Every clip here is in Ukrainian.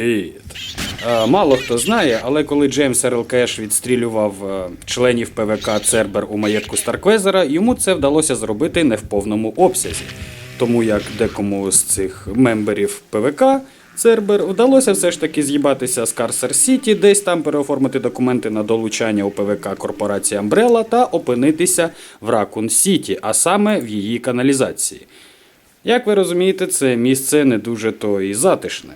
Привіт! Е, Мало хто знає, але коли Джеймс Ерл Кеш відстрілював е, членів ПВК Цербер у маєтку Старквезера, йому це вдалося зробити не в повному обсязі. Тому як декому з цих мемберів ПВК Цербер вдалося все ж таки з'їбатися з Карсер Сіті, десь там переоформити документи на долучання у ПВК корпорації Umbrella та опинитися в Ракун Сіті, а саме в її каналізації. Як ви розумієте, це місце не дуже то і затишне.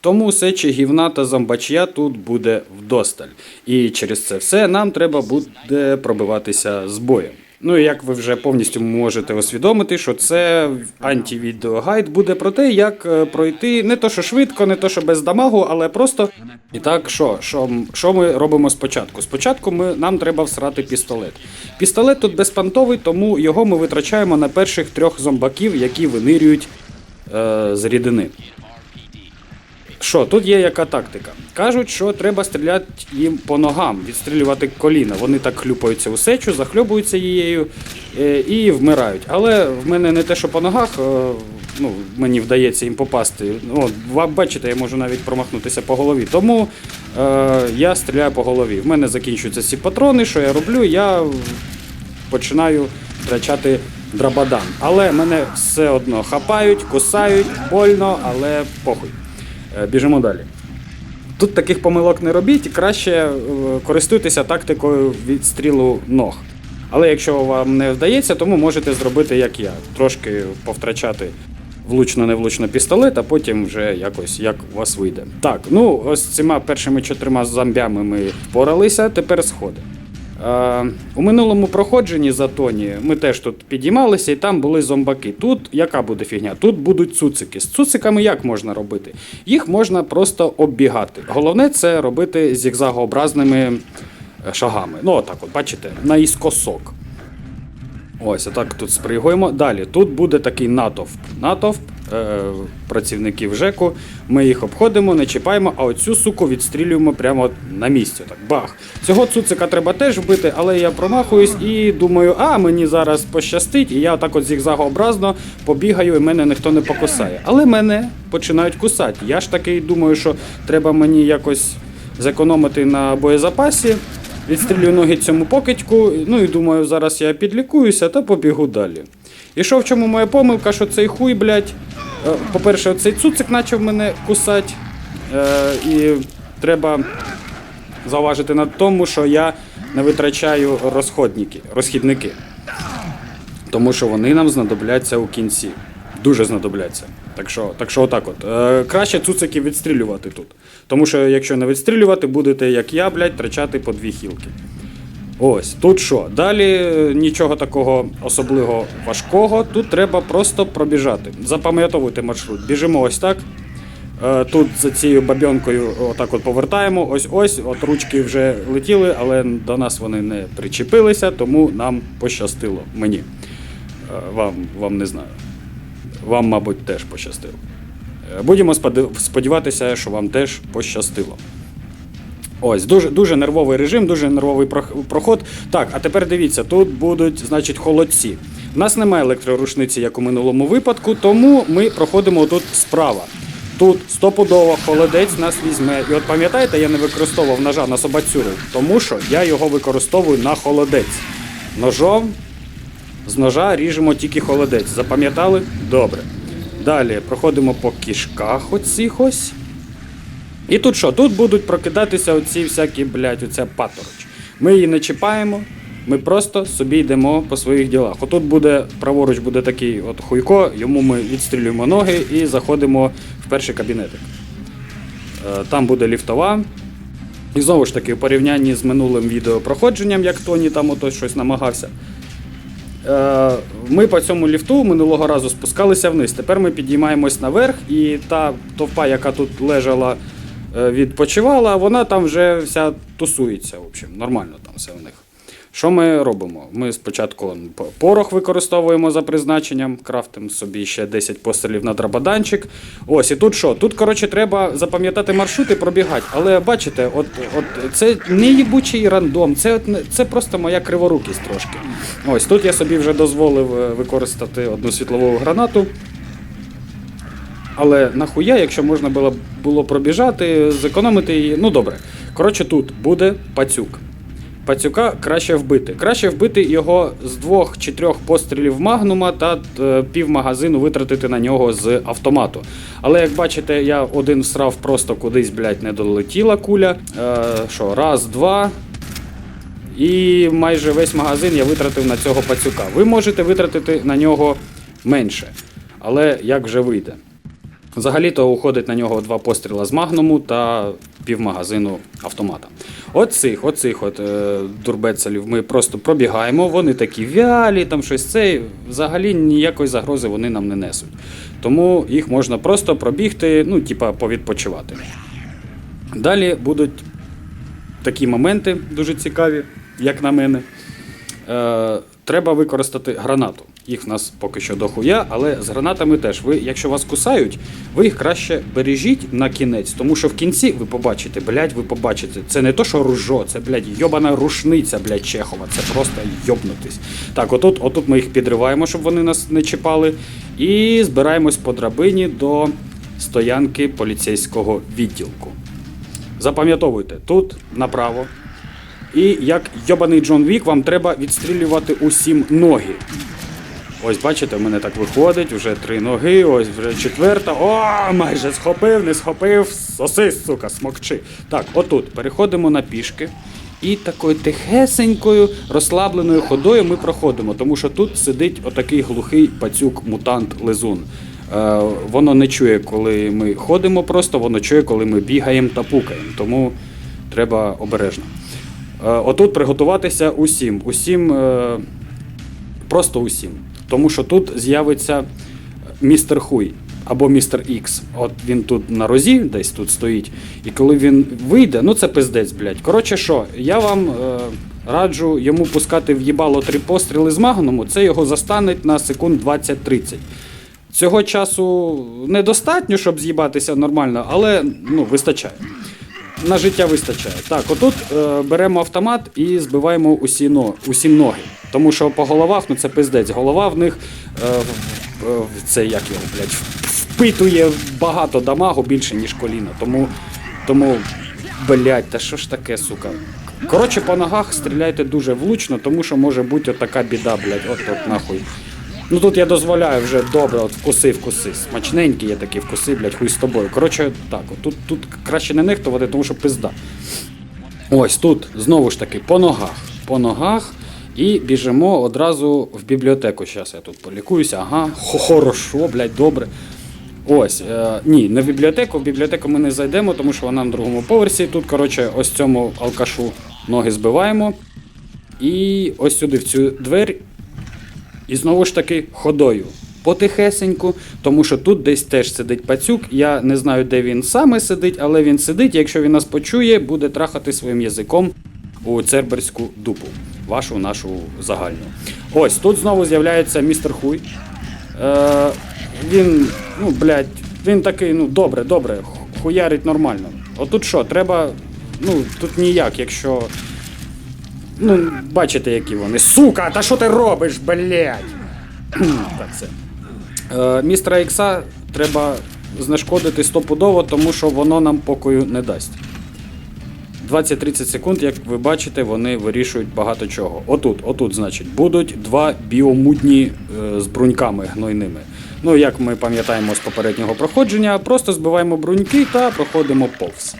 Тому сечі гівна та зомбачя тут буде вдосталь. І через це все нам треба буде пробиватися з боєм. Ну і як ви вже повністю можете усвідомити, що це антивідеогайд буде про те, як е, пройти не то, що швидко, не то, що без дамагу, але просто. І так, що, що, що ми робимо спочатку? Спочатку ми, нам треба всрати пістолет. Пістолет тут безпантовий, тому його ми витрачаємо на перших трьох зомбаків, які винирюють е, з рідини. Що, тут є яка тактика? Кажуть, що треба стріляти їм по ногам, відстрілювати коліна. Вони так хлюпаються у сечу, захльобуються її е, і вмирають. Але в мене не те, що по ногах, е, ну, мені вдається їм попасти. Ну, бачите, я можу навіть промахнутися по голові. Тому е, я стріляю по голові. В мене закінчуються ці патрони. Що я роблю? Я починаю втрачати драбадан. Але мене все одно хапають, кусають, больно, але похуй. Е, Біжимо далі. Тут таких помилок не робіть, краще е, користуйтеся тактикою відстрілу ног. Але якщо вам не вдається, тому можете зробити як я. Трошки повтрачати влучно-невлучно пістолет, а потім вже якось як у вас вийде. Так, ну ось цими першими чотирма зомбями ми впоралися, тепер сходи. Е, у минулому проходженні за Тоні ми теж тут підіймалися, і там були зомбаки. Тут яка буде фігня? Тут будуть цуцики. З цуциками як можна робити? Їх можна просто оббігати. Головне це робити зігзагообразними е, шагами. Ну, отак, от, бачите, наіскосок. Ось, отак тут спригуємо. Далі, тут буде такий натовп. Натовп працівників ЖЕКу. Ми їх обходимо, не чіпаємо, а оцю суку відстрілюємо прямо на місці. Так, бах. Цього цуцика треба теж вбити, але я промахуюсь і думаю, а мені зараз пощастить, і я отак от зігзагообразно побігаю, і мене ніхто не покусає. Але мене починають кусати. Я ж таки думаю, що треба мені якось зекономити на боєзапасі. Відстрілюю ноги цьому покидьку, ну і думаю, зараз я підлікуюся та побігу далі. І що в чому моя помилка, що цей хуй, блядь, е, по-перше, цей цуцик почав мене кусати, е, і треба зауважити на тому, що я не витрачаю розходники, розхідники. Тому що вони нам знадобляться у кінці. Дуже знадобляться. Так що, так що отак от. Е, краще цуциків відстрілювати тут. Тому що якщо не відстрілювати, будете, як я, блядь, втрачати по дві хілки. Ось, тут що? Далі е, нічого такого особливо важкого. Тут треба просто пробіжати. Запам'ятовуйте маршрут. Біжимо ось так. Е, Тут за цією бабьонкою отак от повертаємо. Ось ось. От ручки вже летіли, але до нас вони не причепилися, тому нам пощастило. Мені. Е, Вам, вам не знаю. Вам, мабуть, теж пощастило. Будемо сподіватися, що вам теж пощастило. Ось, дуже, дуже нервовий режим, дуже нервовий проход. Так, а тепер дивіться, тут будуть, значить, холодці. У нас немає електрорушниці, як у минулому випадку, тому ми проходимо тут справа. Тут стопудово холодець нас візьме. І от пам'ятаєте, я не використовував ножа на собацюру, тому що я його використовую на холодець. Ножом з ножа ріжемо тільки холодець. Запам'ятали? Добре. Далі проходимо по кішках оцих ось. І тут що? Тут будуть прокидатися оці всякі, блядь, оця патороч. Ми її не чіпаємо, ми просто собі йдемо по своїх ділах. Отут буде, праворуч буде такий от хуйко, йому ми відстрілюємо ноги і заходимо в перший кабінетик. Е, Там буде ліфтова. І знову ж таки, у порівнянні з минулим відеопроходженням, як Тоні там ото щось намагався. Е, Ми по цьому ліфту минулого разу спускалися вниз. Тепер ми підіймаємось наверх, і та товпа, яка тут лежала, е, відпочивала, вона там вже вся тусується. В общем, нормально там все в них. Що ми робимо? Ми спочатку порох використовуємо за призначенням, крафтимо собі ще 10 пострілів на драбаданчик. Ось, і тут що? Тут, коротше, треба запам'ятати маршрут і пробігати. Але бачите, от, от це не їбучий рандом, це, це просто моя криворукість трошки. Ось тут я собі вже дозволив е, використати одну світлову гранату. Але нахуя, якщо можна було, було пробіжати, зекономити її. Ну добре. Коротше, тут буде пацюк. Пацюка краще вбити. Краще вбити його з двох чи трьох пострілів магнума та е, пів магазину витратити на нього з автомату. Але як бачите, я один всрав просто кудись, блядь, не долетіла куля. Е, що, раз, два. І майже весь магазин я витратив на цього пацюка. Ви можете витратити на нього менше. Але як вже вийде? Взагалі-то уходить на нього два постріла з магнуму та півмагазину автомата. От цих, от е, дурбецелів ми просто пробігаємо, вони такі вялі, там щось це. Взагалі ніякої загрози вони нам не несуть. Тому їх можна просто пробігти, ну, типа, повідпочивати. Далі будуть такі моменти дуже цікаві, як на мене. Е, треба використати гранату. Їх в нас поки що дохуя, але з гранатами теж. Ви, якщо вас кусають, ви їх краще бережіть на кінець, тому що в кінці ви побачите, блядь, ви побачите. Це не то, що ружо, це, блядь, йобана рушниця, блядь, Чехова. Це просто йобнутись. Так, отут, отут ми їх підриваємо, щоб вони нас не чіпали. І збираємось по драбині до стоянки поліцейського відділку. Запам'ятовуйте, тут направо. І як йобаний Джон Вік, вам треба відстрілювати усім ноги. Ось бачите, в мене так виходить, вже три ноги, ось вже четверта. О, майже схопив, не схопив. Сосис, сука, смокчи. Так, отут переходимо на пішки. І такою тихесенькою, розслабленою ходою ми проходимо, тому що тут сидить отакий глухий пацюк-мутант лизун. Е, воно не чує, коли ми ходимо, просто воно чує, коли ми бігаємо та пукаємо. Тому треба обережно. Е, отут приготуватися усім. Усім. Е, Просто усім. Тому що тут з'явиться містер Хуй або містер Ікс. От він тут на розі, десь тут стоїть. І коли він вийде, ну це пиздець, блядь. Коротше, що, я вам е, раджу йому пускати в їбало три постріли з магнуму, це його застанеть на секунд 20-30. Цього часу недостатньо, щоб з'їбатися нормально, але ну, вистачає. На життя вистачає. Так, отут е, беремо автомат і збиваємо усі, но, усі ноги. Тому що по головах, ну це пиздець. Голова в них е, в- це як його, блядь, впитує багато дамагу більше, ніж коліна. Тому, тому блядь, та що ж таке, сука. Коротше, по ногах стріляйте дуже влучно, тому що може бути отака біда, блядь, от от нахуй. Ну тут я дозволяю вже добре, от вкуси, вкуси. Смачненькі є такі вкуси, блядь, хуй з тобою. Коротше, так, от тут, тут краще не нехтувати, тому що пизда. Ось тут знову ж таки по ногах. По ногах. І біжимо одразу в бібліотеку. Зараз я тут полікуюся. Ага, хо- хорошо, блядь, добре. Ось, е, ні, не в бібліотеку. В бібліотеку ми не зайдемо, тому що вона на другому поверсі. Тут, коротше, ось цьому алкашу ноги збиваємо. І ось сюди в цю двері і знову ж таки ходою. Потихесеньку, тому що тут десь теж сидить пацюк. Я не знаю, де він саме сидить, але він сидить. Якщо він нас почує, буде трахати своїм язиком у церберську дупу. Вашу нашу загальну. Ось тут знову з'являється містер Хуй. Е, він, ну, блядь, він такий, ну, добре, добре, хуярить нормально. Отут що, треба. Ну, тут ніяк, якщо. Ну, бачите, які вони. Сука, та що ти робиш, блядь? так, це. Е, містера Ікса треба знешкодити стопудово, тому що воно нам покою не дасть. 20-30 секунд, як ви бачите, вони вирішують багато чого. Отут, отут, значить, будуть два біомутні е, з бруньками гнойними. Ну, як ми пам'ятаємо з попереднього проходження, просто збиваємо бруньки та проходимо повз.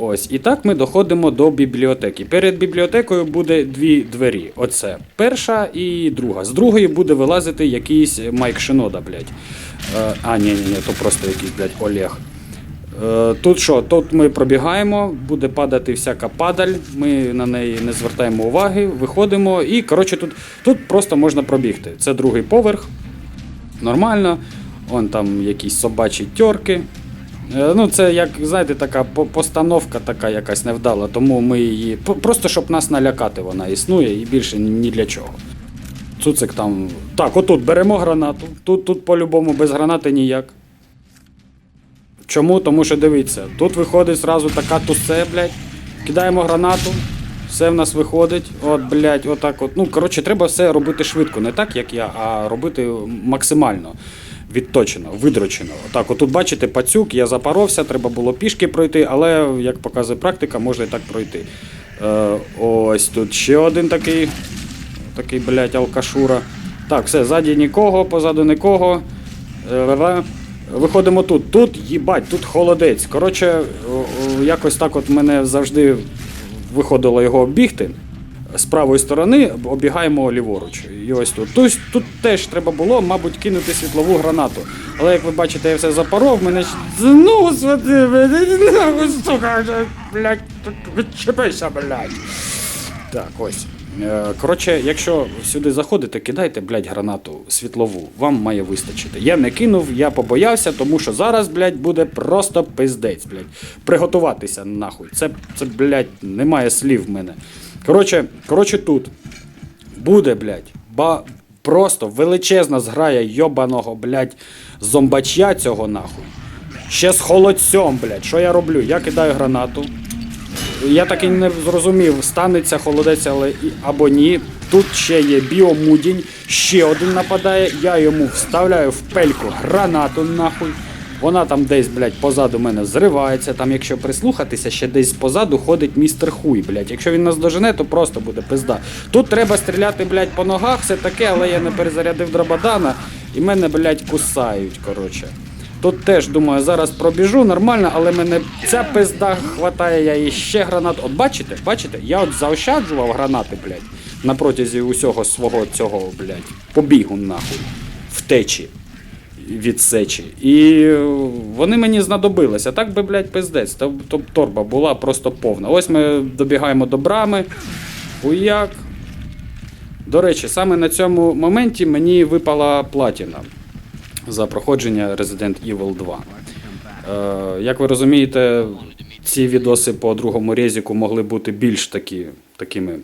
Ось, і так ми доходимо до бібліотеки. Перед бібліотекою буде дві двері. Оце перша і друга. З другої буде вилазити якийсь Майк Шинода, блядь. Е, а, ні, ні, ні, то просто якийсь, блядь, Олег. Е, Тут що, тут ми пробігаємо, буде падати всяка падаль, ми на неї не звертаємо уваги, виходимо і коротше тут, тут просто можна пробігти. Це другий поверх. Нормально. Вон там якісь собачі тьорки. Е, Ну, це як, знаєте, така постановка така якась невдала, тому ми її. Просто щоб нас налякати, вона існує і більше ні для чого. Цуцик там. Так, отут беремо гранату. Тут, тут по-любому без гранати ніяк. Чому? Тому що дивіться, тут виходить зразу така тусе, блядь. Кидаємо гранату, все в нас виходить. От, блядь, отак от. Ну, коротше, треба все робити швидко, не так, як я, а робити максимально. Відточено, видрочено. Так, отут бачите, пацюк, я запаровся, треба було пішки пройти, але, як показує практика, можна і так пройти. Е, ось тут ще один такий, такий, блядь, алкашура. Так, все, ззаді нікого, позаду нікого. Е, Виходимо тут. Тут, їбать, тут холодець. Коротше, якось так от мене завжди виходило його оббігти. З правої сторони обігаємо ліворуч. І ось тут. Тут, тут теж треба було, мабуть, кинути світлову гранату. Але як ви бачите, я все запоров, мене господи, мене, сука, блядь, відчепися, блядь. Так, ось. Е, Коротше, якщо сюди заходите, кидайте, блядь, гранату світлову. Вам має вистачити. Я не кинув, я побоявся, тому що зараз, блядь, буде просто пиздець, блядь. Приготуватися нахуй. Це, це блядь, немає слів в мене. Коротше, коротше, тут буде, блядь, ба просто величезна зграя йобаного, блядь, зомбачя цього нахуй. Ще з холодцем, блядь. Що я роблю? Я кидаю гранату. Я так і не зрозумів, станеться холодець але або ні. Тут ще є біомудінь, ще один нападає, я йому вставляю в пельку гранату нахуй. Вона там десь, блядь, позаду мене зривається. Там, якщо прислухатися, ще десь позаду ходить містер Хуй, блядь. Якщо він нас дожене, то просто буде пизда. Тут треба стріляти, блядь, по ногах, все таке, але я не перезарядив дрободана і мене, блядь, кусають, коротше. Тут теж думаю, зараз пробіжу нормально, але мене ця пизда хватає, я їй ще гранат. От бачите, бачите, я от заощаджував гранати, блядь, на протязі усього свого цього, блядь, побігу нахуй, втечі від сечі. І вони мені знадобилися. Так би, блядь, пиздець. Торба була просто повна. Ось ми добігаємо до брами. Уяк. До речі, саме на цьому моменті мені випала платіна за проходження Resident Evil 2. Е, як ви розумієте, ці відоси по другому резіку могли бути більш такі, такими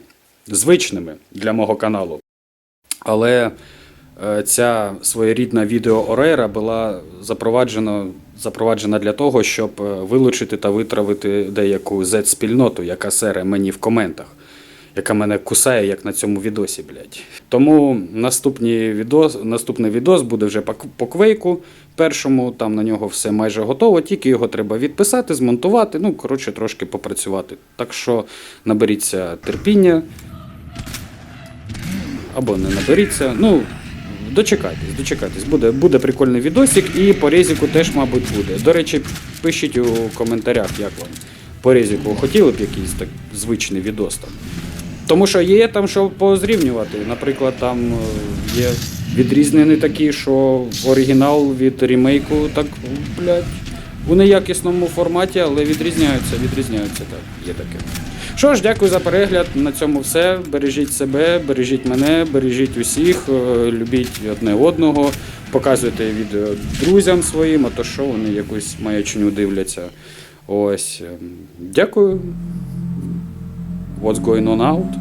звичними для мого каналу. Але ця своєрідна відео Орейра була запроваджена, запроваджена для того, щоб е, вилучити та витравити деяку Z-спільноту, яка сере мені в коментах, яка мене кусає, як на цьому відосі, блядь. Тому наступні відос, наступний відос буде вже по квейку першому, там на нього все майже готово, тільки його треба відписати, змонтувати, ну, коротше, трошки попрацювати. Так що наберіться терпіння або не наберіться. Ну, дочекайтесь, дочекайтесь. Буде, буде прикольний відосик, і по резіку теж, мабуть, буде. До речі, пишіть у коментарях, як вам по резіку хотіли б якийсь так звичний відос там. Тому що є там що позрівнювати. Наприклад, там е, є відрізнені такі, що оригінал від ремейку, так, блядь, у неякісному форматі, але відрізняються, відрізняються так. Є таке. Що ж, дякую за перегляд. На цьому все. Бережіть себе, бережіть мене, бережіть усіх, е, любіть одне одного, показуйте відео друзям своїм, а то що вони якусь маячню дивляться. Ось. ем, Дякую. What's going on out?